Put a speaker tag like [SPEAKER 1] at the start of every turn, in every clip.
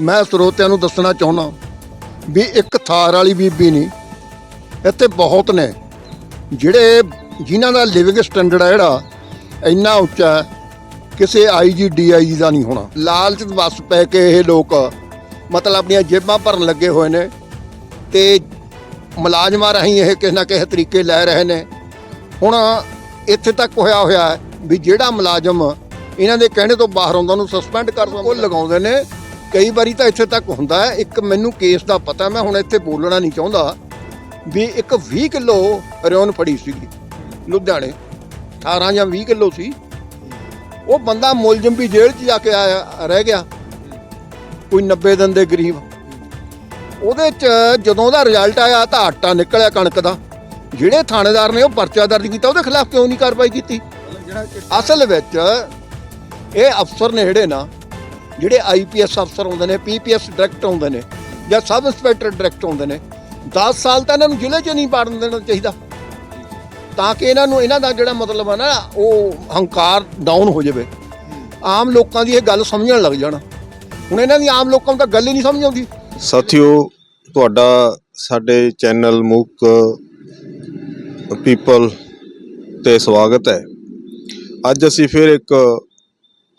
[SPEAKER 1] ਮੈਂ ਸਰੋਤਿਆਂ ਨੂੰ ਦੱਸਣਾ ਚਾਹੁੰਦਾ ਵੀ ਇੱਕ ਥਾਰ ਵਾਲੀ ਬੀਬੀ ਨਹੀਂ ਇੱਥੇ ਬਹੁਤ ਨੇ ਜਿਹੜੇ ਜਿਨ੍ਹਾਂ ਦਾ ਲਿਵਿੰਗ ਸਟੈਂਡਰਡ ਹੈ ਜਿਹੜਾ ਇੰਨਾ ਉੱਚਾ ਹੈ, ਕਿਸੇ ਆਈਜੀ ਡੀਆਈਜੀ ਦਾ ਨਹੀਂ ਹੋਣਾ। ਲਾਲਚ ਵਸ ਪੈ ਕੇ ਇਹ ਲੋਕ ਮਤਲਬ ਆਪਣੀਆਂ ਜੇਬਾਂ ਭਰਨ ਲੱਗੇ ਹੋਏ ਨੇ ਤੇ ਮੁਲਾਜ਼ਮਾਂ ਰਾਹੀਂ ਇਹ ਕਿਸੇ ਨਾ ਕਿਸੇ ਤਰੀਕੇ ਲੈ ਰਹੇ ਨੇ। ਹੁਣ ਇੱਥੇ ਤੱਕ ਹੋਇਆ ਹੋਇਆ ਵੀ ਜਿਹੜਾ ਮੁਲਾਜ਼ਮ ਇਹਨਾਂ ਦੇ ਕਹਿਣੇ ਤੋਂ ਬਾਹਰ ਆਉਂਦਾ ਉਹਨੂੰ ਸਸਪੈਂਡ ਕਰ ਦਿੰਦੇ। ਉਹ ਲਗਾਉਂਦੇ ਨੇ। ਕਈ ਵਾਰੀ ਤਾਂ ਇੱਥੇ ਤੱਕ ਹੁੰਦਾ ਹੈ ਇੱਕ ਮੈਨੂੰ ਕੇਸ ਦਾ ਪਤਾ ਮੈਂ ਹੁਣ ਇੱਥੇ ਬੋਲਣਾ ਨਹੀਂ ਚਾਹੁੰਦਾ ਵੀ ਇੱਕ 20 ਕਿਲੋ ਰਿਓਨ ਫੜੀ ਸੀਗੀ ਲੁਧਿਆਣੇ। 18 ਜਾਂ 20 ਕਿਲੋ ਸੀ। ਉਹ ਬੰਦਾ ਮੁਲਜ਼ਮ ਵੀ ਜੇਲ੍ਹ 'ਚ ਜਾ ਕੇ ਆਇਆ ਰਹਿ ਗਿਆ। ਕੋਈ 90 ਦਿਨ ਦੇ ਗਰੀਬ। ਉਹਦੇ 'ਚ ਜਦੋਂ ਉਹਦਾ ਰਿਜ਼ਲਟ ਆਇਆ ਤਾਂ ਆਟਾ ਨਿਕਲਿਆ ਕਣਕ ਦਾ। ਜਿਹੜੇ ਥਾਣੇਦਾਰ ਨੇ ਉਹ ਪਰਚਾ ਦਰਜ ਕੀਤਾ ਉਹਦੇ ਖਿਲਾਫ ਕਿਉਂ ਨਹੀਂ ਕਾਰਵਾਈ ਕੀਤੀ? ਅਸਲ ਵਿੱਚ ਇਹ ਅਫਸਰ ਨੇ ਜਿਹੜੇ ਨਾ ਜਿਹੜੇ ਆਈਪੀਐਸ ਅਫਸਰ ਹੁੰਦੇ ਨੇ ਪੀਪੀਐਸ ਡਾਇਰੈਕਟ ਹੁੰਦੇ ਨੇ ਜਾਂ ਸਬ ਇੰਸਪੈਕਟਰ ਡਾਇਰੈਕਟ ਹੁੰਦੇ ਨੇ 10 ਸਾਲ ਤਾਂ ਇਹਨਾਂ ਨੂੰ ਜ਼ਿਲ੍ਹੇ 'ਚ ਨਹੀਂ ਪਾੜਨ ਦੇਣਾ ਚਾਹੀਦਾ। ਤਾਂ ਕਿ ਇਹਨਾਂ ਨੂੰ, ਇਹਨਾਂ ਦਾ ਜਿਹੜਾ ਮਤਲਬ ਹੈ ਨਾ, ਉਹ ਹੰਕਾਰ ਡਾਊਨ ਹੋ ਜਾਵੇ। ਆਮ ਲੋਕਾਂ ਦੀ ਇਹ ਗੱਲ ਸਮਝਣ ਲੱਗ ਜਾਣਾ। ਹੁਣ ਇਹਨਾਂ ਦੀ ਆਮ ਲੋਕਾਂ ਨੂੰ ਤਾਂ ਗੱਲ ਹੀ ਨਹੀਂ ਸਮਝ ਆਉਂਦੀ।
[SPEAKER 2] ਸਾਥੀਓ, ਤੁਹਾਡਾ ਸਾਡੇ ਚੈਨਲ ਮੂਕ ਪੀਪਲ ਤੇ ਸਵਾਗਤ ਹੈ। ਅੱਜ ਅਸੀਂ ਫਿਰ ਇੱਕ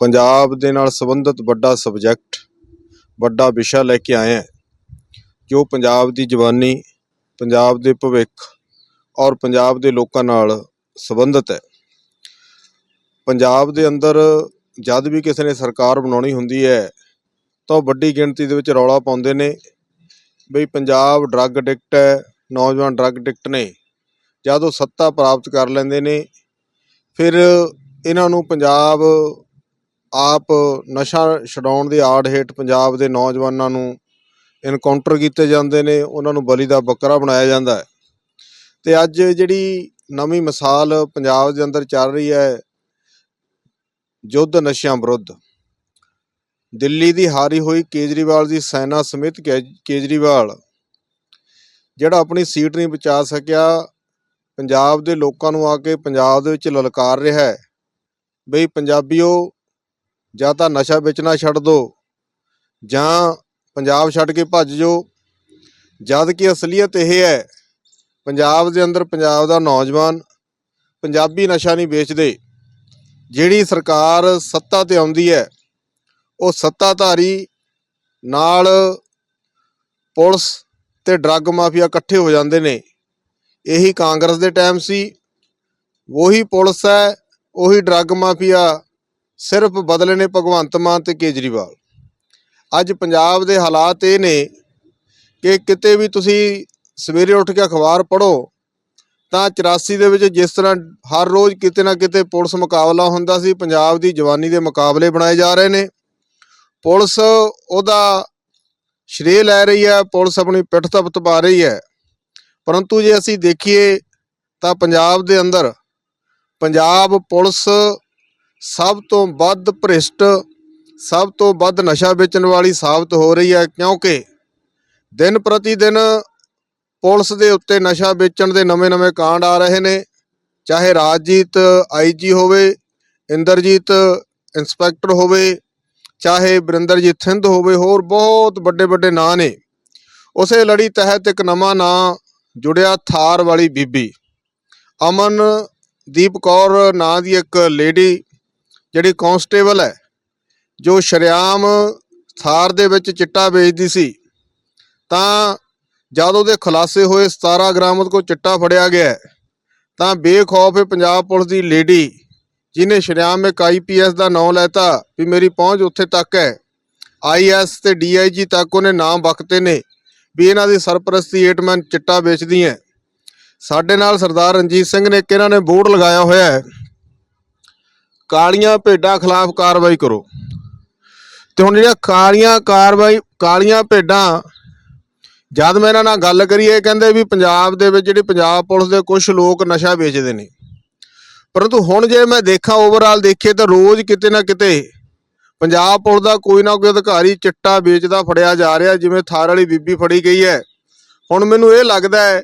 [SPEAKER 2] ਪੰਜਾਬ ਦੇ ਨਾਲ ਸੰਬੰਧਿਤ ਵੱਡਾ ਸਬਜੈਕਟ ਵੱਡਾ ਵਿਸ਼ਾ ਲੈ ਕੇ ਆਏ ਹਾਂ ਜੋ ਪੰਜਾਬ ਦੀ ਜਵਾਨੀ ਪੰਜਾਬ ਦੇ ਭਵਿੱਖ ਔਰ ਪੰਜਾਬ ਦੇ ਲੋਕਾਂ ਨਾਲ ਸੰਬੰਧਿਤ ਹੈ। ਪੰਜਾਬ ਦੇ ਅੰਦਰ ਜਦ ਵੀ ਕਿਸੇ ਨੇ ਸਰਕਾਰ ਬਣਾਉਣੀ ਹੁੰਦੀ ਹੈ ਤਾਂ ਉਹ ਵੱਡੀ ਗਿਣਤੀ ਦੇ ਵਿੱਚ ਰੌਲਾ ਪਾਉਂਦੇ ਨੇ ਬਈ ਪੰਜਾਬ ਡਰੱਗ ਐਡਿਕਟ ਹੈ, ਨੌਜਵਾਨ ਡਰੱਗ ਐਡਿਕਟ ਨੇ। ਜਦ ਉਹ ਸੱਤਾ ਪ੍ਰਾਪਤ ਕਰ ਲੈਂਦੇ ਨੇ, ਫਿਰ ਇਹਨਾਂ ਨੂੰ ਪੰਜਾਬ ਆਪ ਨਸ਼ਾ ਛਡਾਉਣ ਦੀ ਆੜ ਹੇਠ ਪੰਜਾਬ ਦੇ ਨੌਜਵਾਨਾਂ ਨੂੰ ਇਨਕਾਊਂਟਰ ਕੀਤੇ ਜਾਂਦੇ ਨੇ, ਉਹਨਾਂ ਨੂੰ ਬਲੀ ਦਾ ਬੱਕਰਾ ਬਣਾਇਆ ਜਾਂਦਾ ਹੈ। ਤੇ ਅੱਜ ਜਿਹੜੀ ਨਵੀਂ ਮਿਸਾਲ ਪੰਜਾਬ ਦੇ ਅੰਦਰ ਚੱਲ ਰਹੀ ਹੈ, ਯੁੱਧ ਨਸ਼ਿਆਂ ਵਿਰੁੱਧ। ਦਿੱਲੀ ਦੀ ਹਾਰੀ ਹੋਈ ਕੇਜਰੀਵਾਲ ਦੀ ਸੈਨਾ ਸਮਿਤ ਕੇਜ- ਕੇਜਰੀਵਾਲ, ਜਿਹੜਾ ਆਪਣੀ ਸੀਟ ਨਹੀਂ ਬਚਾ ਸਕਿਆ, ਪੰਜਾਬ ਦੇ ਲੋਕਾਂ ਨੂੰ ਆ ਕੇ ਪੰਜਾਬ ਦੇ ਵਿੱਚ ਲਲਕਾਰ ਰਿਹਾ ਹੈ। ਬਈ ਪੰਜਾਬੀਓ ਜਾਂ ਤਾਂ ਨਸ਼ਾ ਵੇਚਣਾ ਛੱਡ ਦਿਓ ਜਾਂ ਪੰਜਾਬ ਛੱਡ ਕੇ ਭੱਜ ਜਾਓ। ਜਦ ਕਿ ਅਸਲੀਅਤ ਇਹ ਹੈ, ਪੰਜਾਬ ਦੇ ਅੰਦਰ ਪੰਜਾਬ ਦਾ ਨੌਜਵਾਨ ਪੰਜਾਬੀ ਨਸ਼ਾ ਨਹੀਂ ਵੇਚਦੇ। ਜਿਹੜੀ ਸਰਕਾਰ ਸੱਤਾ ਤੇ ਆਉਂਦੀ ਹੈ, ਉਹ ਸੱਤਾਧਾਰੀ ਨਾਲ ਪੁਲਿਸ ਤੇ ਡਰੱਗ ਮਾਫੀਆ ਇਕੱਠੇ ਹੋ ਜਾਂਦੇ ਨੇ। ਇਹੀ ਕਾਂਗਰਸ ਦੇ ਟਾਈਮ ਸੀ, ਉਹੀ ਪੁਲਿਸ ਹੈ, ਉਹੀ ਡਰੱਗ ਮਾਫੀਆ ਸਿਰਫ ਬਦਲੇ ਨੇ ਭਗਵੰਤ ਮਾਨ ਤੇ ਕੇਜਰੀਵਾਲ। ਅੱਜ ਪੰਜਾਬ ਦੇ ਹਾਲਾਤ ਇਹ ਨੇ ਕਿ ਕਿਤੇ ਵੀ ਤੁਸੀਂ ਸਵੇਰੇ ਉੱਠ ਕੇ ਅਖਬਾਰ ਪੜ੍ਹੋ, ਤਾਂ 84 ਦੇ ਵਿੱਚ ਜਿਸ ਤਰ੍ਹਾਂ ਹਰ ਰੋਜ਼ ਕਿਤੇ ਨਾ ਕਿਤੇ ਪੁਲਿਸ ਮੁਕਾਬਲਾ ਹੁੰਦਾ ਸੀ, ਪੰਜਾਬ ਦੀ ਜਵਾਨੀ ਦੇ ਮੁਕਾਬਲੇ ਬਣਾਏ ਜਾ ਰਹੇ ਨੇ। ਪੁਲਿਸ ਉਹਦਾ ਸ਼੍ਰੇ ਲੈ ਰਹੀ ਹੈ, ਪੁਲਿਸ ਆਪਣੀ ਪਿੱਠ ਤਪਤ ਪਾ ਰਹੀ ਹੈ। ਪਰੰਤੂ ਜੇ ਅਸੀਂ ਦੇਖੀਏ ਤਾਂ ਪੰਜਾਬ ਦੇ ਅੰਦਰ ਪੰਜਾਬ ਪੁਲਿਸ ਸਭ ਤੋਂ ਵੱਧ ਭ੍ਰਿਸ਼ਟ, ਸਭ ਤੋਂ ਵੱਧ ਨਸ਼ਾ ਵੇਚਣ ਵਾਲੀ ਸਾਬਤ ਹੋ ਰਹੀ ਹੈ ਕਿਉਂਕਿ ਦਿਨ ਪ੍ਰਤੀ ਦਿਨ ਪੁਲਿਸ ਦੇ ਉੱਤੇ ਨਸ਼ਾ ਵੇਚਣ ਦੇ ਨਵੇਂ-ਨਵੇਂ ਕਾਂਡ ਆ ਰਹੇ ਨੇ। ਚਾਹੇ ਰਾਜਜੀਤ ਆਈਜੀ ਹੋਵੇ, ਇੰਦਰਜੀਤ, ਇੰਸਪੈਕਟਰ ਹੋਵੇ, ਚਾਹੇ ਬਰਿੰਦਰਜੀਤ ਥਿੰਦ ਹੋਵੇ, ਹੋਰ ਬਹੁਤ ਵੱਡੇ ਵੱਡੇ ਨਾਂ ਨੇ। ਉਸੇ ਲੜੀ ਤਹਿਤ ਇੱਕ ਨਵਾਂ ਨਾਂ ਜੁੜਿਆ ਥਾਰ ਵਾਲੀ ਬੀਬੀ। ਅਮਨ ਦੀਪ ਕੌਰ ਨਾਂ ਦੀ ਇੱਕ ਲੇਡੀ ਜਿਹੜੀ ਕਾਂਸਟੇਬਲ ਹੈ, ਜੋ ਸ਼ਰਿਆਮ ਥਾਰ ਦੇ ਵਿੱਚ ਚਿੱਟਾ ਵੇਚਦੀ ਸੀ, ਤਾਂ ਜਦ ਉਹਦੇ ਖੁਲਾਸੇ ਹੋਏ 17 ਗ੍ਰਾਮ ਉਹਦੇ ਕੋਲ ਚਿੱਟਾ ਫੜਿਆ ਗਿਆ ਤਾਂ ਬੇਖੌਫ ਪੰਜਾਬ ਪੁਲਿਸ ਦੀ ਲੇਡੀ, ਜਿਹਨੇ ਸ਼ਰਿਆਮ ਇੱਕ ਆਈਪੀਐਸ ਦਾ ਨਾਮ ਲੈਤਾ ਵੀ ਮੇਰੀ ਪਹੁੰਚ ਉੱਥੇ ਤੱਕ ਹੈ ਆਈਐਸ ਤੇ ਡੀਆਈਜੀ ਤੱਕ ਉਹਨੇ ਨਾਮ ਬਖਤੇ ਨੇ ਵੀ ਇਹਨਾਂ ਦੀ ਸਰਪ੍ਰਸਤੀ ਏਟਮੈਨ ਚਿੱਟਾ ਵੇਚਦੀ ਹੈ। ਸਾਡੇ ਨਾਲ ਸਰਦਾਰ ਰਣਜੀਤ ਸਿੰਘ ਨੇ ਇੱਕ ਇਹਨਾਂ ਨੇ ਬੋਰਡ ਲਗਾਇਆ ਹੋਇਆ ਹੈ ਕਾਲੀਆਂ ਭੇਡਾਂ ਖਿਲਾਫ ਕਾਰਵਾਈ ਕਰੋ। ਤੇ ਹੁਣ ਜਿਹੜੀਆਂ ਕਾਲੀਆਂ ਕਾਰਵਾਈ, ਕਾਲੀਆਂ ਭੇਡਾਂ, ਜਦ ਮੈਂ ਇਹਨਾਂ ਨਾਲ ਗੱਲ ਕਰੀਏ ਕਹਿੰਦੇ ਵੀ ਪੰਜਾਬ ਦੇ ਵਿੱਚ ਜਿਹੜੀ ਪੰਜਾਬ ਪੁਲਿਸ ਦੇ ਕੁਝ ਲੋਕ ਨਸ਼ਾ ਵੇਚਦੇ ਨੇ। ਪਰੰਤੂ ਹੁਣ ਜੇ ਮੈਂ ਦੇਖਾਂ ਓਵਰਆਲ ਦੇਖੀਏ ਤਾਂ ਰੋਜ਼ ਕਿਤੇ ਨਾ ਕਿਤੇ ਪੰਜਾਬ ਪੁਲਿਸ ਦਾ ਕੋਈ ਨਾ ਕੋਈ ਅਧਿਕਾਰੀ ਚਿੱਟਾ ਵੇਚਦਾ ਫੜਿਆ ਜਾ ਰਿਹਾ, ਜਿਵੇਂ ਥਾਰ ਵਾਲੀ ਬੀਬੀ ਫੜੀ ਗਈ ਹੈ। ਹੁਣ ਮੈਨੂੰ ਇਹ ਲੱਗਦਾ ਹੈ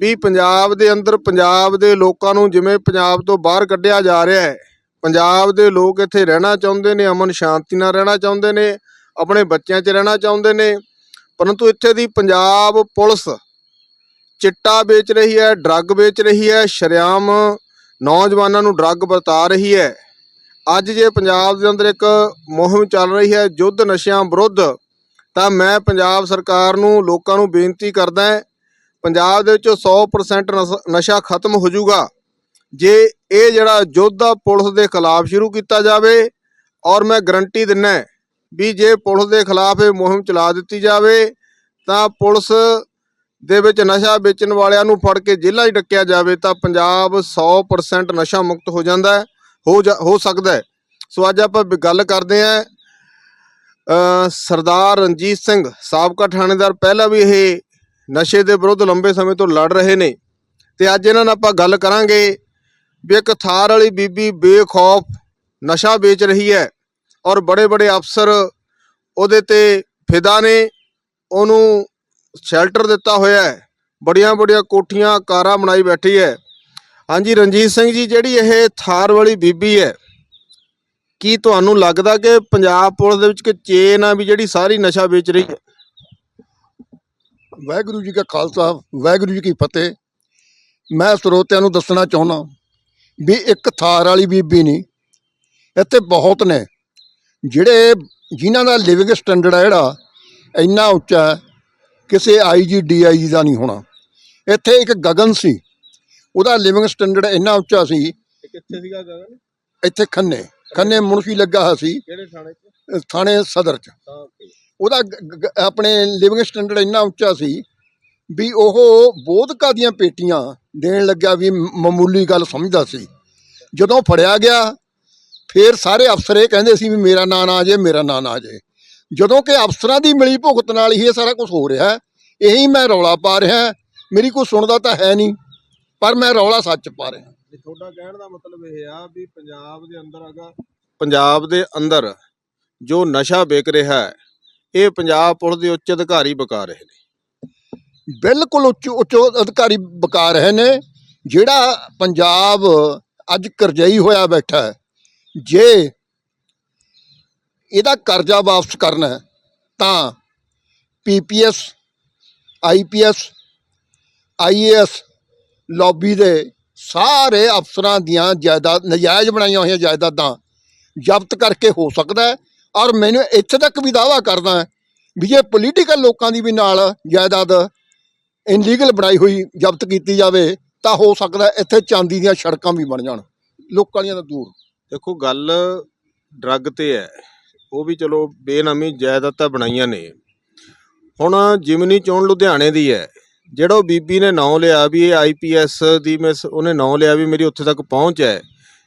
[SPEAKER 2] ਵੀ ਪੰਜਾਬ ਦੇ ਅੰਦਰ, ਪੰਜਾਬ ਦੇ ਲੋਕਾਂ ਨੂੰ ਜਿਵੇਂ ਪੰਜਾਬ ਤੋਂ ਬਾਹਰ ਕੱਢਿਆ ਜਾ ਰਿਹਾ ਹੈ ਪੰਜਾਬ ਦੇ ਲੋਕ ਇੱਥੇ ਰਹਿਣਾ ਚਾਹੁੰਦੇ ਨੇ, ਅਮਨ ਸ਼ਾਂਤੀ ਨਾਲ ਰਹਿਣਾ ਚਾਹੁੰਦੇ ਨੇ, ਆਪਣੇ ਬੱਚਿਆਂ 'ਚ ਰਹਿਣਾ ਚਾਹੁੰਦੇ ਨੇ। ਪਰੰਤੂ ਇੱਥੇ ਦੀ ਪੰਜਾਬ ਪੁਲਿਸ ਚਿੱਟਾ ਵੇਚ ਰਹੀ ਹੈ, ਡਰੱਗ ਵੇਚ ਰਹੀ ਹੈ, ਸ਼ਰੇਆਮ ਨੌਜਵਾਨਾਂ ਨੂੰ ਡਰੱਗ ਵਰਤਾ ਰਹੀ ਹੈ। ਅੱਜ ਜੇ ਪੰਜਾਬ ਦੇ ਅੰਦਰ ਇੱਕ ਮੁਹਿੰਮ ਚੱਲ ਰਹੀ ਹੈ, ਯੁੱਧ ਨਸ਼ਿਆਂ ਵਿਰੁੱਧ, ਤਾਂ ਮੈਂ ਪੰਜਾਬ ਸਰਕਾਰ ਨੂੰ, ਲੋਕਾਂ ਨੂੰ ਬੇਨਤੀ ਕਰਦਾ ਪੰਜਾਬ ਦੇ ਵਿੱਚੋਂ 100% ਨਸ- ਨਸ਼ਾ ਖਤਮ ਹੋ ਜਾਊਗਾ। ਜੇ ਇਹ ਜਿਹੜਾ ਯੁੱਧ ਆ ਪੁਲਿਸ ਦੇ ਖਿਲਾਫ ਸ਼ੁਰੂ ਕੀਤਾ ਜਾਵੇ ਔਰ ਮੈਂ ਗਰੰਟੀ ਦਿੰਨਾ ਵੀ ਜੇ ਪੁਲਿਸ ਦੇ ਖਿਲਾਫ ਇਹ ਮੁਹਿੰਮ ਚਲਾ ਦਿੱਤੀ ਜਾਵੇ, ਤਾਂ ਪੁਲਿਸ ਦੇ ਵਿੱਚ ਨਸ਼ਾ ਵੇਚਣ ਵਾਲਿਆਂ ਨੂੰ ਫੜ ਕੇ ਜੇਲ੍ਹਾਂ 'ਚ ਡੱਕਿਆ ਜਾਵੇ, ਤਾਂ ਪੰਜਾਬ 100% ਨਸ਼ਾ ਮੁਕਤ ਹੋ ਜਾਂਦਾ ਹੋ ਜਾ- ਹੋ ਸਕਦਾ ਸੋ ਅੱਜ ਆਪਾਂ ਬ- ਗੱਲ ਕਰਦੇ ਹਾਂ ਸਰਦਾਰ ਰਣਜੀਤ ਸਿੰਘ ਸਾਬਕਾ ਥਾਣੇਦਾਰ ਪਹਿਲਾਂ ਵੀ ਇਹ ਨਸ਼ੇ ਦੇ ਵਿਰੁੱਧ ਲੰਬੇ ਸਮੇਂ ਤੋਂ ਲੜ ਰਹੇ ਨੇ। ਤੇ ਅੱਜ ਇਹਨਾਂ ਨਾਲ ਆਪਾਂ ਗੱਲ ਕਰਾਂਗੇ ਵੀ ਇੱਕ ਥਾਰ ਵਾਲੀ ਬੀਬੀ ਬੇਖੌਫ ਨਸ਼ਾ ਵੇਚ ਰਹੀ ਹੈ ਔਰ ਬੜੇ ਬੜੇ ਅਫਸਰ ਉਹਦੇ ਤੇ ਫਿਦਾ ਨੇ, ਉਹਨੂੰ ਸ਼ੈਲਟਰ ਦਿੱਤਾ ਹੋਇਆ ਹੈ ਬੜੀਆਂ ਬੜੀਆਂ ਕੋਠੀਆਂ, ਕਾਰਾਂ ਬਣਾਈ ਬੈਠੀ ਹੈ। ਹਾਂਜੀ, ਰਣਜੀਤ ਸਿੰਘ ਜੀ, ਜਿਹੜੀ ਇਹ ਥਾਰ ਵਾਲੀ ਬੀਬੀ ਹੈ, ਕੀ ਤੁਹਾਨੂੰ ਲੱਗਦਾ ਕਿ ਪੰਜਾਬ ਪੁਲਿਸ ਦੇ ਵਿੱਚ ਕੋਈ ਚੇਨ ਆ ਵੀ ਜਿਹੜੀ ਸਾਰੀ ਨਸ਼ਾ ਵੇਚ ਰਹੀ ਹੈ?
[SPEAKER 1] ਵਾਹਿਗੁਰੂ ਜੀ ਕਾ ਖਾਲਸਾ, ਵਾਹਿਗੁਰੂ ਜੀ ਕੀ ਫਤਿਹ। ਮੈਂ ਸਰੋਤਿਆਂ ਨੂੰ ਦੱਸਣਾ ਚਾਹੁੰਦਾ ਵੀ ਇੱਕ ਥਾਰ ਵਾਲੀ ਬੀਬੀ ਨਹੀਂ। ਇੱਥੇ ਬਹੁਤ ਨੇ ਜਿਹੜੇ ਜਿਨ੍ਹਾਂ ਦਾ ਲਿਵਿੰਗ ਸਟੈਂਡਰਡ ਹੈ ਜਿਹੜਾ ਇੰਨਾ ਉੱਚਾ ਹੈ, ਕਿਸੇ ਆਈਜੀ ਡੀਆਈਜੀ ਦਾ ਨਹੀਂ ਹੋਣਾ। ਇੱਥੇ ਇੱਕ ਗਗਨ ਸੀ ਉਹਦਾ ਲਿਵਿੰਗ ਸਟੈਂਡਰਡ ਇੰਨਾ ਉੱਚਾ ਸੀ।
[SPEAKER 2] ਕਿੱਥੇ ਸੀਗਾ ਗਗਨ?
[SPEAKER 1] ਇੱਥੇ ਖੰਨੇ ਖੰਨੇ ਮੁਨਸ਼ੀ ਲੱਗਾ ਹੋਇਆ ਸੀ।
[SPEAKER 2] ਕਿਹੜੇ ਥਾਣੇ 'ਚ?
[SPEAKER 1] ਅ, ਥਾਣੇ ਸਦਰ 'ਚ। ਉਹਦਾ ਆਪਣੇ ਲਿਵਿੰਗ ਸਟੈਂਡਰਡ ਇੰਨਾ ਉੱਚਾ ਸੀ ਵੀ ਉਹ ਬੋਧਕਾ ਦੀਆਂ ਪੇਟੀਆਂ ਦੇਣ ਲੱਗਿਆ ਵੀ ਮ- ਮਾਮੂਲੀ ਗੱਲ ਸਮਝਦਾ ਸੀ। ਜਦੋਂ ਫੜਿਆ ਗਿਆ, ਫਿਰ ਸਾਰੇ ਅਫਸਰ ਇਹ ਕਹਿੰਦੇ ਸੀ ਵੀ ਮੇਰਾ ਨਾਂ ਨਾ ਆ ਜੇ ਮੇਰਾ ਨਾਂ ਨਾ ਆ ਜੇ ਜਦੋਂ ਕਿ ਅਫਸਰਾਂ ਦੀ ਮਿਲੀ ਭੁਗਤ ਨਾਲ ਹੀ ਇਹ ਸਾਰਾ ਕੁਝ ਹੋ ਰਿਹਾ ਹੈ। ਇਹੀ ਮੈਂ ਰੌਲਾ ਪਾ ਰਿਹਾ ਮੇਰੀ ਕੋਈ ਸੁਣਦਾ ਤਾਂ ਹੈ ਨਹੀਂ, ਪਰ ਮੈਂ ਰੌਲਾ ਸੱਚ ਪਾ ਰਿਹਾ
[SPEAKER 2] ਤੁਹਾਡਾ ਕਹਿਣ ਦਾ ਮਤਲਬ ਇਹ ਆ ਵੀ ਪੰਜਾਬ ਦੇ ਅੰਦਰ ਹੈਗਾ ਪੰਜਾਬ ਦੇ ਅੰਦਰ ਜੋ ਨਸ਼ਾ ਵਿਕ ਰਿਹਾ ਹੈ, ਇਹ ਪੰਜਾਬ ਪੁਲਿਸ ਦੇ ਉੱਚ ਅਧਿਕਾਰੀ ਬਕਾ ਰਹੇ ਨੇ।
[SPEAKER 1] ਬਿਲਕੁਲ ਉੱਚ ਉੱਚ ਅਧਿਕਾਰੀ ਬਕਾ ਰਹੇ ਨੇ, ਜਿਹੜਾ ਪੰਜਾਬ ਅੱਜ ਕਰਜ਼ਈ ਹੋਇਆ ਬੈਠਾ ਹੈ। ਜੇ ਇਹਦਾ ਕਰਜ਼ਾ ਵਾਪਸ ਕਰਨਾ ਹੈ, ਤਾਂ ਪੀਪੀਐਸ ਆਈਪੀਐਸ ਆਈਏਐਸ ਲੌਬੀ ਦੇ ਸਾਰੇ ਅਫਸਰਾਂ ਦੀਆਂ ਜਾਇਦਾਦ, ਨਜਾਇਜ਼ ਬਣਾਈਆਂ ਹੋਈਆਂ ਜਾਇਦਾਦਾਂ ਜ਼ਬਤ ਕਰਕੇ ਹੋ ਸਕਦਾ ਹੈ ਔਰ ਮੈਨੂੰ ਇੱਥੇ ਤੱਕ ਵੀ ਦਾਅਵਾ ਕਰਦਾ ਵੀ ਜੇ ਪੋਲੀਟੀਕਲ ਲੋਕਾਂ ਦੀ ਵੀ ਨਾਲ ਜਾਇਦਾਦ ਇਨਲੀਗਲ ਬਣਾਈ ਹੋਈ ਜ਼ਬਤ ਕੀਤੀ ਜਾਵੇ, ਤਾਂ ਹੋ ਸਕਦਾ ਇੱਥੇ ਚਾਂਦੀ ਦੀਆਂ ਸੜਕਾਂ ਵੀ ਬਣ ਜਾਣ, ਲੋਕਾਂ ਦੀਆਂ ਤਾਂ ਦੂਰ।
[SPEAKER 2] ਦੇਖੋ, ਗੱਲ ਡਰੱਗ ਤੇ ਹੈ। ਉਹ ਵੀ ਚਲੋ ਬੇਨਾਮੀ ਜਾਇਦਾਦਾਂ ਬਣਾਈਆਂ ਨੇ। ਹੁਣ ਜਿਮਨੀ ਚੋਣ ਲੁਧਿਆਣੇ ਦੀ ਹੈ। ਜਿਹੜਾ ਉਹ ਬੀਬੀ ਨੇ ਨਾਂ ਲਿਆ ਵੀ ਇਹ ਆਈਪੀਐਸ ਦੀ ਮਿਸ, ਉਹਨੇ ਨਾਂ ਲਿਆ ਵੀ ਮੇਰੀ ਉੱਥੇ ਤੱਕ ਪਹੁੰਚ ਹੈ।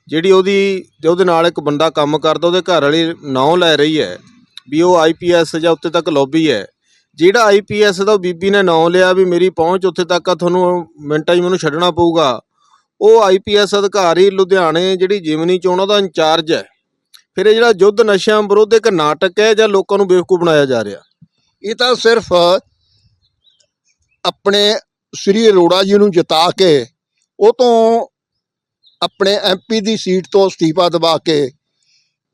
[SPEAKER 2] ਜਿਹੜੀ ਉਹਦੀ ਜੇ ਉਹਦੇ ਨਾਲ ਇੱਕ ਬੰਦਾ ਕੰਮ ਕਰਦਾ, ਉਹਦੇ ਘਰ ਵਾਲੀ ਨਾਂ ਲੈ ਰਹੀ ਹੈ ਵੀ ਉਹ ਆਈਪੀਐਸ ਜਾਂ ਉੱਥੇ ਤੱਕ ਲੌਬੀ ਹੈ। ਜਿਹੜਾ ਆਈਪੀਐਸ ਦਾ ਉਹ ਬੀਬੀ ਨੇ ਨਾਂ ਲਿਆ ਵੀ ਮੇਰੀ ਪਹੁੰਚ ਉੱਥੇ ਤੱਕ ਆ, ਤੁਹਾਨੂੰ ਮਿੰਟਾਂ 'ਚ ਮੈਨੂੰ ਛੱਡਣਾ ਪਊਗਾ। ਉਹ ਆਈਪੀਐਸ ਅਧਿਕਾਰੀ ਲੁਧਿਆਣੇ, ਜਿਹੜੀ ਜਿਮਨੀ ਚੋਣਾਂ ਦਾ ਇੰਚਾਰਜ ਹੈ। ਫਿਰ ਇਹ ਜਿਹੜਾ ਯੁੱਧ ਨਸ਼ਿਆਂ ਵਿਰੁੱਧ ਇੱਕ ਨਾਟਕ ਹੈ ਜਾਂ ਲੋਕਾਂ ਨੂੰ ਬੇਵਕੂਫ ਬਣਾਇਆ ਜਾ ਰਿਹਾ?
[SPEAKER 1] ਇਹ ਤਾਂ ਸਿਰਫ ਆਪਣੇ ਸ੍ਰੀ ਅਰੋੜਾ ਜੀ ਨੂੰ ਜਿਤਾ ਕੇ, ਉਹ ਤੋਂ ਆਪਣੇ ਐਮਪੀ ਦੀ ਸੀਟ ਤੋਂ ਅਸਤੀਫਾ ਦਵਾ ਕੇ,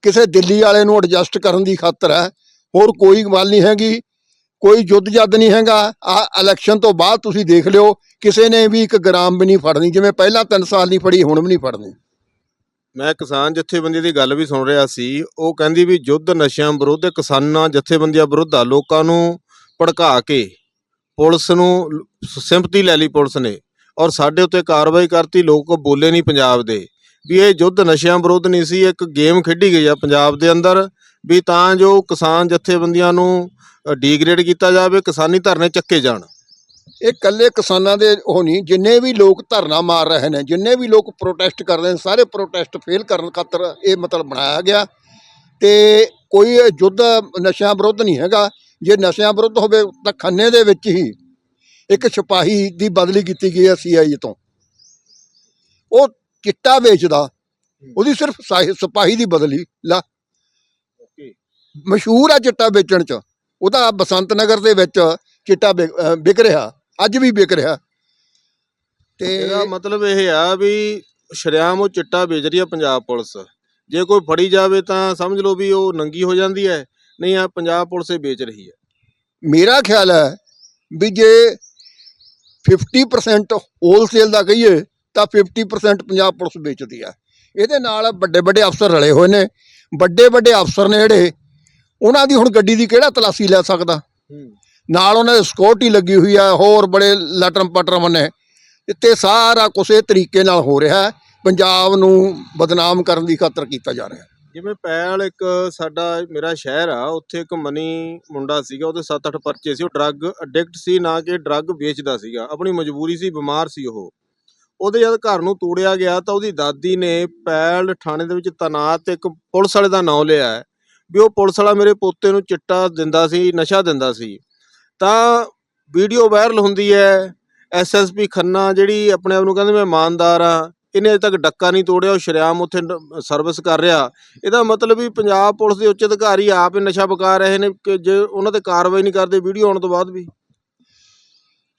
[SPEAKER 1] ਕਿਸੇ ਦਿੱਲੀ ਵਾਲੇ ਨੂੰ ਐਡਜਸਟ ਕਰਨ ਦੀ ਖਾਤਰ ਹੈ। ਹੋਰ ਕੋਈ ਗੱਲ ਨਹੀਂ ਹੈਗੀ। ਕੋਈ ਜੁੱਧ ਜੱਦ ਨਹੀਂ ਹੈਗਾ। ਆ ਇਲੈਕਸ਼ਨ ਤੋਂ ਬਾਅਦ ਤੁਸੀਂ ਦੇਖ ਲਿਓ, ਕਿਸੇ ਨੇ ਵੀ ਇੱਕ ਗ੍ਰਾਮ ਵੀ ਨਹੀਂ ਫੜਨੀ, ਜਿਵੇਂ ਪਹਿਲਾਂ 3 ਸਾਲ ਨਹੀਂ ਫੜੀ, ਹੁਣ ਵੀ ਨਹੀਂ ਫੜਨੀ।
[SPEAKER 2] ਮੈਂ ਕਿਸਾਨ ਜਥੇਬੰਦੀ ਦੀ ਗੱਲ ਵੀ ਸੁਣ ਰਿਹਾ ਸੀ। ਉਹ ਕਹਿੰਦੀ ਵੀ ਯੁੱਧ ਨਸ਼ਿਆਂ ਵਿਰੁੱਧ ਕਿਸਾਨਾਂ ਜਥੇਬੰਦੀਆਂ ਵਿਰੁੱਧ ਆ, ਲੋਕਾਂ ਨੂੰ ਭੜਕਾ ਕੇ ਪੁਲਿਸ ਨੂੰ ਸਿੰਪਤੀ ਲੈ ਲਈ ਪੁਲਿਸ ਨੇ। ਔਰ ਸਾਡੇ ਉੱਤੇ ਕਾਰਵਾਈ ਕਰਤੀ, ਲੋਕ ਬੋਲੇ ਨਹੀਂ ਪੰਜਾਬ ਦੇ। ਵੀ ਇਹ ਯੁੱਧ ਨਸ਼ਿਆਂ ਵਿਰੁੱਧ ਨਹੀਂ ਸੀ, ਇੱਕ ਗੇਮ ਖੇਡੀ ਗਈ ਆ ਪੰਜਾਬ ਦੇ ਅੰਦਰ। ਵੀ ਤਾਂ ਜੋ ਕਿਸਾਨ ਜਥੇਬੰਦੀਆਂ ਨੂੰ ਡੀਗ੍ਰੇਡ ਕੀਤਾ ਜਾਵੇ, ਕਿਸਾਨੀ ਧਰਨੇ ਚੱਕੇ ਜਾਣ।
[SPEAKER 1] ਇਹ ਕੱਲੇ ਕਿਸਾਨਾਂ ਦੇ ਉਹ ਨਹੀਂ, ਜਿੰਨੇ ਵੀ ਲੋਕ ਧਰਨਾ ਮਾਰ ਰਹੇ ਨੇ, ਜਿੰਨੇ ਵੀ ਲੋਕ ਪ੍ਰੋਟੈਸਟ ਕਰ ਰਹੇ ਨੇ, ਸਾਰੇ ਪ੍ਰੋਟੈਸਟ ਫੇਲ ਕਰਨ ਖਾਤਰ ਇਹ ਮਤਲਬ ਬਣਾਇਆ ਗਿਆ। ਤੇ ਕੋਈ ਯੁੱਧ ਨਸ਼ਿਆਂ ਵਿਰੁੱਧ ਨਹੀਂ ਹੈਗਾ। ਜੇ ਨਸ਼ਿਆਂ ਵਿਰੁੱਧ ਹੋਵੇ ਤਾਂ ਖੰਨੇ ਦੇ ਵਿੱਚ ਹੀ ਇੱਕ ਸਿਪਾਹੀ ਦੀ ਬਦਲੀ ਕੀਤੀ ਗਈ ਹੈ ਸੀਆਈ ਤੋਂ। ਉਹ ਚਿੱਟਾ ਵੇਚਦਾ। ਉਹਦੀ ਸਿਰਫ ਸਾਹੀ- ਸਿਪਾਹੀ ਦੀ ਬਦਲੀ। ਲਾ ਮਸ਼ਹੂਰ ਆ ਚਿੱਟਾ ਵੇਚਣ ਚ। ਉਹਦਾ ਬਸੰਤ ਨਗਰ ਦੇ ਵਿੱਚ ਚਿੱਟਾ ਵਿਕ- ਰਿਹਾ। ਅੱਜ ਵੀ ਵਿਕ ਰਿਹਾ। ਤੇ
[SPEAKER 2] ਇਹਦਾ ਮਤਲਬ ਇਹ ਆ ਵੀ ਸ਼ਰੇਆਮ ਉਹ ਚਿੱਟਾ ਵੇਚ ਰਹੀ ਆ ਪੰਜਾਬ ਪੁਲਿਸ। ਜੇ ਕੋਈ ਫੜੀ ਜਾਵੇ ਤਾਂ ਸਮਝ ਲਓ ਵੀ ਉਹ ਨੰਗੀ ਹੋ ਜਾਂਦੀ ਹੈ। ਨਹੀਂ ਆ ਪੰਜਾਬ ਪੁਲਿਸ ਇਹ ਵੇਚ ਰਹੀ ਹੈ।
[SPEAKER 1] ਮੇਰਾ ਖਿਆਲ ਹੈ ਵੀ ਜੇ 50% ਹੋਲਸੇਲ ਦਾ ਕਹੀਏ ਤਾਂ 50% ਪੰਜਾਬ ਪੁਲਿਸ ਵੇਚਦੀ ਆ। ਇਹਦੇ ਨਾਲ ਵੱਡੇ ਵੱਡੇ ਅਫਸਰ ਰਲੇ ਹੋਏ ਨੇ। ਵੱਡੇ ਵੱਡੇ ਅਫਸਰ ਨੇ ਜਿਹੜੇ ਉਹਨਾਂ ਦੀ ਹੁਣ ਗੱਡੀ ਦੀ ਕਿਹੜਾ ਤਲਾਸੀ ਲੈ ਸਕਦਾ? ਨਾਲ ਉਹਨਾਂ ਦੇ ਸਿਕਿਉਰਿਟੀ ਲੱਗੀ ਹੋਈ ਆ ਹੋਰ ਬੜੇ ਲਟਰਮ ਪਟਰਮ ਨੇ। ਇੱਥੇ ਸਾਰਾ ਇਹ ਤਰੀਕੇ ਨਾਲ ਹੋ ਰਿਹਾ ਪੰਜਾਬ ਨੂੰ ਬਦਨਾਮ ਕਰਨ ਦੀ ਖਾਤਰ ਕੀਤਾ ਜਾ ਰਿਹਾ
[SPEAKER 2] ਜਿਵੇਂ ਪੈਲ ਇੱਕ ਸਾਡਾ ਮੇਰਾ ਸ਼ਹਿਰ ਆ ਉੱਥੇ ਇੱਕ ਮਨੀ ਮੁੰਡਾ ਸੀਗਾ ਉਹਦੇ 7-8 ਪਰਚੇ ਸੀ ਉਹ ਡਰੱਗ ਐਡਿਕਟ ਸੀ ਨਾ ਕਿ ਡਰੱਗ ਵੇਚਦਾ ਸੀਗਾ। ਆਪਣੀ ਮਜਬੂਰੀ ਸੀ ਬਿਮਾਰ ਸੀ ਉਹ। ਉਹਦੇ ਜਦ ਘਰ ਨੂੰ ਤੋੜਿਆ ਗਿਆ ਤਾਂ ਉਹਦੀ ਦਾਦੀ ਨੇ ਪੈਲ ਥਾਣੇ ਦੇ ਵਿੱਚ ਤੈਨਾਤ ਇੱਕ ਪੁਲਿਸ ਵਾਲੇ ਦਾ ਨਾਂ ਲਿਆ ਹੈ, ਵੀ ਉਹ ਪੁਲਿਸ ਵਾਲਾ ਮੇਰੇ ਪੋਤੇ ਨੂੰ ਚਿੱਟਾ ਦਿੰਦਾ ਸੀ, ਨਸ਼ਾ ਦਿੰਦਾ ਸੀ। ਤਾਂ ਵੀਡੀਓ ਵਾਇਰਲ ਹੁੰਦੀ ਹੈ ਐਸਐਸਪੀ ਖੰਨਾ ਜਿਹੜੀ ਆਪਣੇ ਆਪ ਨੂੰ ਕਹਿੰਦੇ ਮੈਂ ਇਮਾਨਦਾਰ ਆ ਇਹਨੇ ਅਜੇ ਤੱਕ ਡੱਕਾ ਨਹੀਂ ਤੋੜਿਆ, ਉਹ ਸ਼ਰੇਆਮ ਉੱਥੇ ਸਰਵਿਸ ਕਰ ਰਿਹਾ। ਇਹਦਾ ਮਤਲਬ ਵੀ ਪੰਜਾਬ ਪੁਲਿਸ ਦੇ ਉੱਚ ਅਧਿਕਾਰੀ ਆਪ ਹੀ ਨਸ਼ਾ ਵਿਕਾ ਰਹੇ ਨੇ ਕਿ ਜੇ ਉਹਨਾਂ ਤੇ ਕਾਰਵਾਈ ਨਹੀਂ ਕਰਦੇ, ਵੀਡੀਓ ਆਉਣ ਤੋਂ ਬਾਅਦ ਵੀ।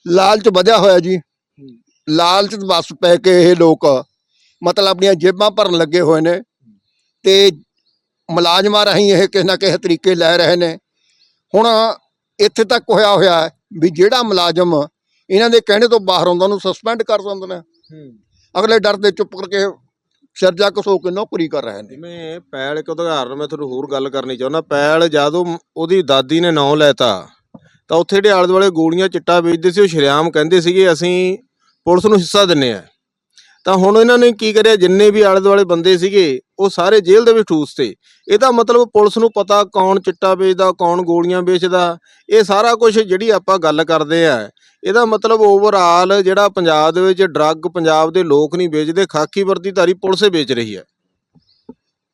[SPEAKER 1] ਲਾਲਚ ਵਧਿਆ ਹੋਇਆ ਜੀ। ਲਾਲਚ ਵਸ ਪੈ ਕੇ ਇਹ ਲੋਕ ਮਤਲਬ ਆਪਣੀਆਂ ਜੇਬਾਂ ਭਰਨ ਲੱਗੇ ਹੋਏ ਨੇ ਤੇ ਮੁਲਾਜ਼ਮਾਂ ਰਾਹੀਂ ਇਹ ਕਿਸੇ ਨਾ ਕਿਸੇ ਤਰੀਕੇ ਲੈ ਰਹੇ ਨੇ। ਹੁਣ ਇੱਥੇ ਤੱਕ ਹੋਇਆ ਹੋਇਆ ਵੀ ਜਿਹੜਾ ਮੁਲਾਜ਼ਮ ਇਹਨਾਂ ਦੇ ਕਹਿਣੇ ਤੋਂ ਬਾਹਰ ਆਉਂਦਾ ਉਹਨੂੰ ਸਸਪੈਂਡ ਕਰ ਦਿੰਦੇ ਨੇ। ਅਗਲੇ ਡਰ ਦੇ ਚੁੱਪ ਕਰਕੇ ਸਿਰ ਜਾ ਘਸੋ ਕੇ ਨੌਕਰੀ ਕਰ ਰਹੇ ਨੇ।
[SPEAKER 2] ਜਿਵੇਂ ਪੈਲ ਇੱਕ ਉਦਾਹਰਨ ਮੈਂ ਤੁਹਾਨੂੰ ਹੋਰ ਗੱਲ ਕਰਨੀ ਚਾਹੁੰਦਾ। ਪੈਲ ਜਦੋਂ ਉਹਦੀ ਦਾਦੀ ਨੇ ਨਾਂ ਲੈਤਾ ਤਾਂ ਉੱਥੇ ਜਿਹੜੇ ਆਲੇ ਦੁਆਲੇ ਗੋਲੀਆਂ ਚਿੱਟਾ ਵੇਚਦੇ ਸੀ ਉਹ ਸ਼ਰੇਆਮ ਕਹਿੰਦੇ ਸੀਗੇ ਅਸੀਂ ਪੁਲਿਸ ਨੂੰ ਹਿੱਸਾ ਦਿੰਨੇ ਆ। ਤਾਂ ਹੁਣ ਇਹਨਾਂ ਨੇ ਕੀ ਕਰਿਆ? ਜਿੰਨੇ ਵੀ ਆਲੇ ਦੁਆਲੇ ਬੰਦੇ ਸੀਗੇ, ਉਹ ਸਾਰੇ ਜੇਲ੍ਹ ਦੇ ਵਿੱਚ ਠੂਸ ਤੇ। ਇਹਦਾ ਮਤਲਬ ਪੁਲਿਸ ਨੂੰ ਪਤਾ ਕੌਣ ਚਿੱਟਾ ਵੇਚਦਾ, ਕੌਣ ਗੋਲੀਆਂ ਵੇਚਦਾ। ਇਹ ਸਾਰਾ ਕੁਝ ਜਿਹੜੀ ਆਪਾਂ ਗੱਲ ਕਰਦੇ ਆ, ਇਹਦਾ ਮਤਲਬ ਓਵਰਆਲ ਜਿਹੜਾ ਪੰਜਾਬ ਦੇ ਵਿੱਚ ਡਰੱਗ ਪੰਜਾਬ ਦੇ ਲੋਕ ਨਹੀਂ ਵੇਚਦੇ, ਖਾਕੀ ਵਰਦੀਧਾਰੀ ਪੁਲਿਸੇ ਵੇਚ ਰਹੀ ਹੈ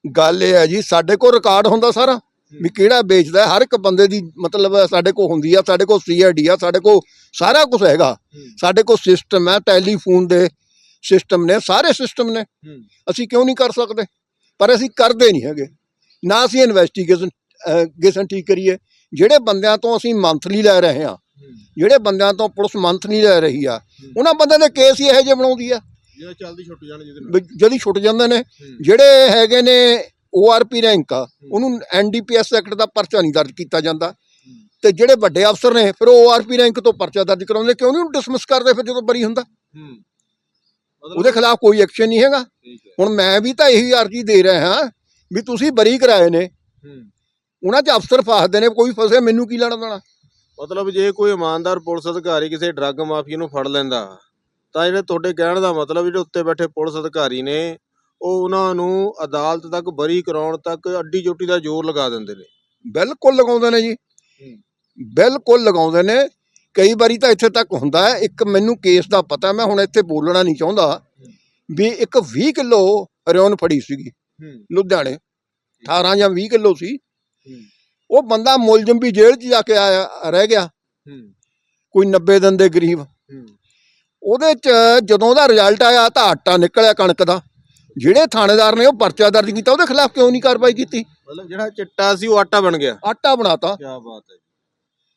[SPEAKER 1] ਗੱਲ ਇਹ ਹੈ ਜੀ, ਸਾਡੇ ਕੋਲ ਰਿਕਾਰਡ ਹੁੰਦਾ ਸਾਰਾ। ਵੀ ਕਿਹੜਾ ਵੇਚਦਾ। ਹਰ ਇੱਕ ਬੰਦੇ ਦੀ ਮਤਲਬ ਸਾਡੇ ਕੋਲ ਹੁੰਦੀ ਆ ਸਾਡੇ ਕੋਲ ਸੀਆਈਡੀ ਆ ਸਾਡੇ ਕੋਲ ਸਾਰਾ ਕੁਝ ਹੈਗਾ। ਸਾਡੇ ਕੋਲ ਸਿਸਟਮ ਹੈ ਟੈਲੀਫੋਨ ਦੇ ਸਿਸਟਮ ਨੇ ਸਾਰੇ ਸਿਸਟਮ ਨੇ। ਅਸੀਂ ਕਿਉਂ ਨਹੀਂ ਕਰ ਸਕਦੇ? ਪਰ ਅਸੀਂ ਕਰਦੇ ਨਹੀਂ ਹੈਗੇ। ਨਾ ਅਸੀਂ ਇਨਵੈਸਟੀਗੇਸ਼ਨ ਗੇਸ਼ਨ ਠੀਕ ਕਰੀਏ। ਜਿਹੜੇ ਬੰਦਿਆਂ ਤੋਂ ਅਸੀਂ ਮੰਥਲੀ ਲੈ ਰਹੇ ਹਾਂ ਜਿਹੜੇ ਬੰਦਿਆਂ ਤੋਂ ਪੁਲਿਸ ਮੰਥਲੀ ਲੈ ਰਹੀ ਆ ਉਹਨਾਂ ਬੰਦਿਆਂ ਦੇ ਕੇਸ ਹੀ ਇਹੋ ਜਿਹੇ ਬਣਾਉਂਦੀ ਆ।
[SPEAKER 2] ਜਿਹੜਾ ਚੱਲਦੀ ਛੁੱਟ ਜਾਣ ਜਿਹਦੇ
[SPEAKER 1] ਵੀ ਜਦੀ ਛੁੱਟ ਜਾਂਦੇ ਨੇ। ਜਿਹੜੇ ਹੈਗੇ ਨੇ ਓਆਰਪੀ ਰੈਂਕ ਆ ਉਹਨੂੰ ਐਨਡੀਪੀਐਸ ਐਕਟ ਦਾ ਪਰਚਾ ਨਹੀਂ ਦਰਜ ਕੀਤਾ ਜਾਂਦਾ। ਤੇ ਜਿਹੜੇ ਵੱਡੇ ਅਫਸਰ ਨੇ ਫਿਰ ਉਹ ਓਆਰਪੀ ਰੈਂਕ ਤੋਂ ਪਰਚਾ ਦਰਜ ਕਰਾਉਂਦੇ ਕਿਉਂ ਨਹੀਂ ਉਹਨੂੰ ਡਿਸਮਿਸ ਕਰਦੇ ਫਿਰ ਜਦੋਂ ਬਰੀ ਹੁੰਦਾ? ਉਹਦੇ ਖਿਲਾਫ ਕੋਈ ਐਕਸ਼ਨ ਨਹੀਂ ਹੈਗਾ। ਹੁਣ ਮੈਂ ਵੀ ਤਾਂ ਇਹੀ ਅਰਜ਼ੀ ਦੇ ਰਿਹਾ ਹਾਂ ਵੀ ਤੁਸੀਂ ਬਰੀ ਕਰਾਏ ਨੇ। ਉਹਨਾਂ 'ਚ ਅਫਸਰ ਫਸਦੇ ਨੇ ਕੋਈ ਫਸੇ ਮੈਨੂੰ ਕੀ ਲੈਣਾ ਦੇਣਾ?
[SPEAKER 2] ਮਤਲਬ ਜੇ ਕੋਈ ਇਮਾਨਦਾਰ ਪੁਲਿਸ ਅਧਿਕਾਰੀ ਕਿਸੇ ਡਰੱਗ ਮਾਫੀਆ ਨੂੰ ਫੜ ਲੈਂਦਾ ਤਾਂ ਜਿਹੜੇ ਤੁਹਾਡੇ ਕਹਿਣ ਦਾ ਮਤਲਬ ਜਿਹੜੇ ਉੱਤੇ ਬੈਠੇ ਪੁਲਿਸ ਅਧਿਕਾਰੀ ਨੇ ਉਹ ਉਹਨਾਂ ਨੂੰ ਅਦਾਲਤ ਤੱਕ ਬਰੀ ਕਰਾਉਣ ਤੱਕ ਅੱਡੀ ਚੋਟੀ ਦਾ ਜ਼ੋਰ ਲਗਾ ਦਿੰਦੇ ਨੇ।
[SPEAKER 1] ਬਿਲਕੁਲ ਲਗਾਉਂਦੇ ਨੇ ਜੀ। ਬਿਲਕੁਲ ਲਗਾਉਂਦੇ ਨੇ। ਕਈ ਵਾਰੀ ਤਾਂ ਇੱਥੇ ਤੱਕ ਹੁੰਦਾ ਹੈ ਇੱਕ ਮੈਨੂੰ ਕੇਸ ਦਾ ਪਤਾ ਮੈਂ ਹੁਣ ਇੱਥੇ ਬੋਲਣਾ ਨਹੀਂ ਚਾਹੁੰਦਾ ਵੀ ਇੱਕ 20 ਕਿਲੋ ਰਿਓਨ ਫੜੀ ਸੀਗੀ ਲੁਧਿਆਣੇ। 18 ਜਾਂ 20 ਕਿਲੋ ਸੀ। ਉਹ ਬੰਦਾ ਮੁਲਜ਼ਮ ਵੀ ਜੇਲ੍ਹ 'ਚ ਜਾ ਕੇ ਆਇਆ ਰਹਿ ਗਿਆ। ਕੋਈ 90 ਦਿਨ ਦੇ ਗਰੀਬ। ਉਹਦੇ 'ਚ ਜਦੋਂ ਉਹਦਾ ਰਿਜ਼ਲਟ ਆਇਆ ਤਾਂ ਆਟਾ ਨਿਕਲਿਆ ਕਣਕ ਦਾ। ਜਿਹੜੇ ਥਾਣੇਦਾਰ ਨੇ ਉਹ ਪਰਚਾ ਦਰਜ ਕੀਤਾ ਉਹਦੇ ਖਿਲਾਫ ਕਿਉਂ ਨਹੀਂ ਕਾਰਵਾਈ ਕੀਤੀ?
[SPEAKER 2] ਮਤਲਬ ਜਿਹੜਾ ਚਿੱਟਾ ਸੀ ਉਹ ਆਟਾ ਬਣ ਗਿਆ।
[SPEAKER 1] ਆਟਾ ਬਣਾਤਾ।
[SPEAKER 2] ਕੀ ਬਾਤ ਹੈ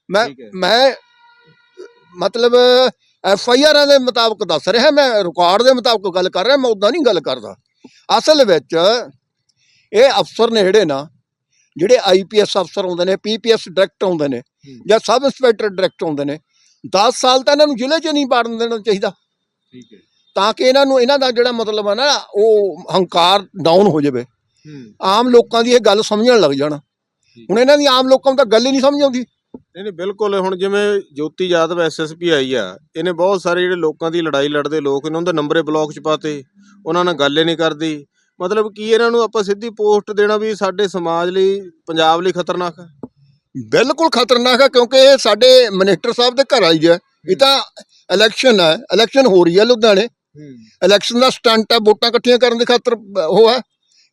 [SPEAKER 1] ਮੈਂ
[SPEAKER 2] ਠੀਕ ਹੈ।
[SPEAKER 1] ਮੈਂ ਮਤਲਬ ਐਫ ਆਈ ਆਰਾਂ ਦੇ ਮੁਤਾਬਕ ਦੱਸ ਰਿਹਾ ਮੈਂ ਰਿਕਾਰਡ ਦੇ ਮੁਤਾਬਕ ਗੱਲ ਕਰ ਰਿਹਾ ਮੈਂ ਉਦਾਂ ਨਹੀਂ ਗੱਲ ਕਰਦਾ। ਅਸਲ ਵਿੱਚ ਇਹ ਅਫਸਰ ਨੇ ਜਿਹੜੇ ਨਾ ਜਿਹੜੇ ਆਈ ਪੀ ਐਸ ਅਫਸਰ ਆਉਂਦੇ ਨੇ ਪੀ ਪੀ ਐਸ ਡਾਇਰੈਕਟ ਆਉਂਦੇ ਨੇ ਜਾਂ ਸਬ ਇੰਸਪੈਕਟਰ ਡਾਇਰੈਕਟ ਆਉਂਦੇ ਨੇ 10 ਸਾਲ ਤਾਂ ਇਹਨਾਂ ਨੂੰ ਜ਼ਿਲ੍ਹੇ 'ਚ ਨਹੀਂ ਪਾੜਨ ਦੇਣਾ ਚਾਹੀਦਾ।
[SPEAKER 2] ਠੀਕ ਹੈ
[SPEAKER 1] ਤਾਂ ਕਿ ਇਹਨਾਂ ਨੂੰ ਇਹਨਾਂ ਦਾ ਜਿਹੜਾ ਮਤਲਬ ਹੈ ਨਾ ਉਹ ਹੰਕਾਰ ਡਾਊਨ ਹੋ ਜਾਵੇ। ਆਮ ਲੋਕਾਂ ਦੀ ਇਹ ਗੱਲ ਸਮਝਣ ਲੱਗ ਜਾਣ। ਹੁਣ ਇਹਨਾਂ ਦੀ ਆਮ ਲੋਕਾਂ ਨੂੰ ਤਾਂ ਗੱਲ ਹੀ ਨਹੀਂ ਸਮਝ ਆਉਂਦੀ।
[SPEAKER 2] ਨਹੀਂ ਨਹੀਂ ਬਿਲਕੁਲ ਹੁਣ ਜਿਵੇਂ ਜੋਤੀ ਯਾਦਵ ਐਸਐਸਪੀ ਆਈ ਆ ਇਹਨੇ ਬਹੁਤ ਸਾਰੇ ਜਿਹੜੇ ਲੋਕਾਂ ਦੀ ਲੜਾਈ ਲੜਦੇ ਲੋਕ ਨੇ ਉਹਨਾਂ ਦੇ ਨੰਬਰੇ ਬਲੌਕ ਚ ਪਾਤੇ ਉਹਨਾਂ ਨਾਲ ਗੱਲ ਹੀ ਨਹੀਂ ਕਰਦੀ। ਮਤਲਬ ਕੀ ਇਹਨਾਂ ਨੂੰ ਆਪਾਂ ਸਿੱਧੀ ਪੋਸਟ ਦੇਣਾ ਵੀ ਸਾਡੇ ਸਮਾਜ ਲਈ ਪੰਜਾਬ ਲਈ ਖਤਰਨਾਕ ਹੈ
[SPEAKER 1] ਬਿਲਕੁਲ ਖਤਰਨਾਕ ਹੈ ਕਿਉਂਕਿ ਇਹ ਸਾਡੇ ਮਿਨਿਸਟਰ ਸਾਹਿਬ ਦੇ ਘਰ ਆਈ ਹੈ। ਇਹ ਤਾਂ ਇਲੈਕਸ਼ਨ ਹੈ ਇਲੈਕਸ਼ਨ ਹੋ ਰਹੀ ਹੈ ਲੁਧਿਆਣੇ। ਇਲੈਕਸ਼ਨ ਦਾ ਸਟੰਟ ਹੈ ਵੋਟਾਂ ਇਕੱਠੀਆਂ ਕਰਨ ਦੇ ਖਾਤਰ ਉਹ ਹੈ।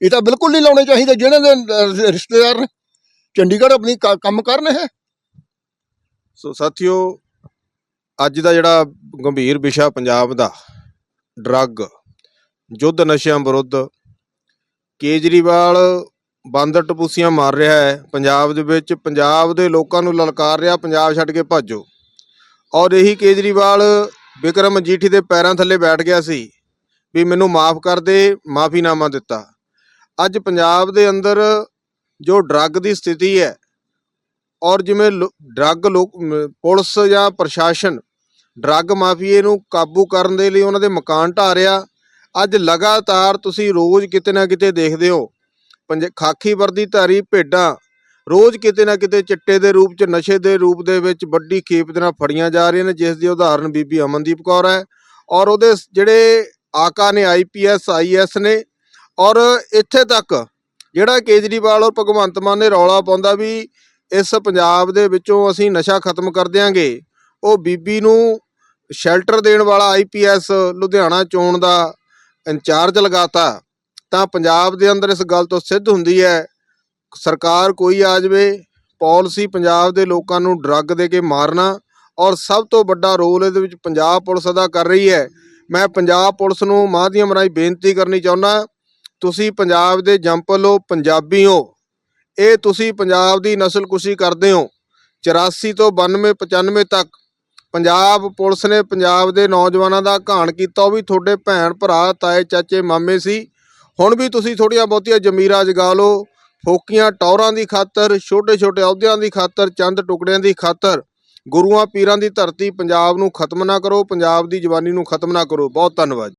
[SPEAKER 1] ਇਹ ਤਾਂ ਬਿਲਕੁਲ ਨਹੀਂ ਲਾਉਣੇ ਚਾਹੀਦੇ, ਜਿਹਨਾਂ ਦੇ ਰਿਸ਼ਤੇਦਾਰ ਨੇ। ਚੰਡੀਗੜ੍ਹ ਆਪਣੀ ਕ- ਕੰਮ ਕਰਨ ਹੈ
[SPEAKER 2] ਸੋ ਸਾਥੀਓ, ਅੱਜ ਦਾ ਜਿਹੜਾ ਗੰਭੀਰ ਵਿਸ਼ਾ ਪੰਜਾਬ ਦਾ, ਡਰੱਗ, ਯੁੱਧ ਨਸ਼ਿਆਂ ਵਿਰੁੱਧ, ਕੇਜਰੀਵਾਲ ਬਾਂਦਰ ਟਪੂਸੀਆਂ ਮਾਰ ਰਿਹਾ ਹੈ। ਪੰਜਾਬ ਦੇ ਵਿੱਚ ਪੰਜਾਬ ਦੇ ਲੋਕਾਂ ਨੂੰ ਲਲਕਾਰ ਰਿਹਾ, ਪੰਜਾਬ ਛੱਡ ਕੇ ਭੱਜੋ। ਔਰ ਇਹੀ ਕੇਜਰੀਵਾਲ ਵਿਕਰਮ ਮਜੀਠੀ ਦੇ ਪੈਰਾਂ ਥੱਲੇ ਬੈਠ ਗਿਆ ਸੀ ਵੀ ਮੈਨੂੰ ਮਾਫ ਕਰ ਦੇ ਮਾਫੀਨਾਮਾ ਦਿੱਤਾ। ਅੱਜ ਪੰਜਾਬ ਦੇ ਅੰਦਰ ਜੋ ਡਰੱਗ ਦੀ ਸਥਿਤੀ ਹੈ ਔਰ ਜਿਵੇਂ ਲੋ- ਡਰੱਗ ਲੋਕ ਪੁਲਿਸ ਜਾਂ ਪ੍ਰਸ਼ਾਸਨ ਡਰੱਗ ਮਾਫੀਏ ਨੂੰ ਕਾਬੂ ਕਰਨ ਦੇ ਲਈ ਉਹਨਾਂ ਦੇ ਮਕਾਨ ਢਾਹ ਰਿਹਾ ਅੱਜ ਲਗਾਤਾਰ ਤੁਸੀਂ ਰੋਜ਼ ਕਿਤੇ ਨਾ ਕਿਤੇ ਦੇਖਦੇ ਹੋ। ਪੰਜ, ਖਾਕੀ ਵਰਦੀ ਧਾਰੀ ਭੇਡਾਂ ਰੋਜ਼ ਕਿਤੇ ਨਾ ਕਿਤੇ ਚਿੱਟੇ ਦੇ ਰੂਪ 'ਚ, ਨਸ਼ੇ ਦੇ ਰੂਪ ਦੇ ਵਿੱਚ ਵੱਡੀ ਖੇਪ ਦੇ ਨਾਲ ਫੜੀਆਂ ਜਾ ਰਹੀਆਂ ਨੇ, ਜਿਸ ਦੀ ਉਦਾਹਰਨ ਬੀਬੀ ਅਮਨਦੀਪ ਕੌਰ ਹੈ ਔਰ ਉਹਦੇ ਜਿਹੜੇ ਆਕਾ ਨੇ ਆਈਪੀਐਸ ਆਈਐਸ ਨੇ ਔਰ ਇੱਥੇ ਤੱਕ ਜਿਹੜਾ ਕੇਜਰੀਵਾਲ ਔਰ ਭਗਵੰਤ ਮਾਨ ਨੇ ਰੌਲਾ ਪਾਉਂਦਾ ਵੀ ਇਸ ਪੰਜਾਬ ਦੇ ਵਿੱਚੋਂ ਅਸੀਂ ਨਸ਼ਾ ਖਤਮ ਕਰ ਦਿਆਂਗੇ, ਉਹ ਬੀਬੀ ਨੂੰ ਸ਼ੈਲਟਰ ਦੇਣ ਵਾਲਾ ਆਈਪੀਐਸ ਲੁਧਿਆਣਾ ਚੋਣ ਦਾ ਇੰਚਾਰਜ ਲਗਾਤਾ, ਤਾਂ ਪੰਜਾਬ ਦੇ ਅੰਦਰ ਇਸ ਗੱਲ ਤੋਂ ਸਿੱਧ ਹੁੰਦੀ ਹੈ ਸਰਕਾਰ ਕੋਈ ਆ ਜਾਵੇ, ਪਾਲਿਸੀ ਪੰਜਾਬ ਦੇ ਲੋਕਾਂ ਨੂੰ ਡਰੱਗ ਦੇ ਕੇ ਮਾਰਨਾ ਔਰ ਸਭ ਤੋਂ ਵੱਡਾ ਰੋਲ ਇਹਦੇ ਵਿੱਚ ਪੰਜਾਬ ਪੁਲਿਸ ਅਦਾ ਕਰ ਰਹੀ ਹੈ। ਮੈਂ ਪੰਜਾਬ ਪੁਲਿਸ ਨੂੰ ਮਾਧਿਅਮ ਰਾਹੀਂ ਬੇਨਤੀ ਕਰਨੀ ਚਾਹੁੰਦਾ, ਤੁਸੀਂ ਪੰਜਾਬ ਦੇ ਜੰਪਲ ਹੋ, ਪੰਜਾਬੀ ਹੋ। ਇਹ ਤੁਸੀਂ ਪੰਜਾਬ ਦੀ ਨਸਲਕੁਸ਼ੀ ਕਰਦੇ ਹੋ। 84 ਤੋਂ 92 95 ਤੱਕ ਪੰਜਾਬ ਪੁਲਿਸ ਨੇ ਪੰਜਾਬ ਦੇ ਨੌਜਵਾਨਾਂ ਦਾ ਘਾਣ ਕੀਤਾ। ਉਹ ਵੀ ਤੁਹਾਡੇ ਭੈਣ, ਭਰਾ, ਤਾਏ, ਚਾਚੇ, ਮਾਮੇ ਸੀ। ਹੁਣ ਵੀ ਤੁਸੀਂ ਥੋੜ੍ਹੀਆਂ ਬਹੁਤੀਆਂ ਜ਼ਮੀਰਾਂ ਜਗਾ ਲਓ। ਫੋਕੀਆਂ ਟੌਰਾਂ ਦੀ ਖਾਤਰ ਛੋਟੇ ਛੋਟੇ ਅਹੁਦਿਆਂ ਦੀ ਖਾਤਰ, ਚੰਦ ਟੁਕੜਿਆਂ ਦੀ ਖਾਤਰ। ਗੁਰੂਆਂ, ਪੀਰਾਂ ਦੀ ਧਰਤੀ ਪੰਜਾਬ ਨੂੰ ਖਤਮ ਨਾ ਕਰੋ, ਪੰਜਾਬ ਦੀ ਜਵਾਨੀ ਨੂੰ ਖਤਮ ਨਾ ਕਰੋ। ਬਹੁਤ ਧੰਨਵਾਦ।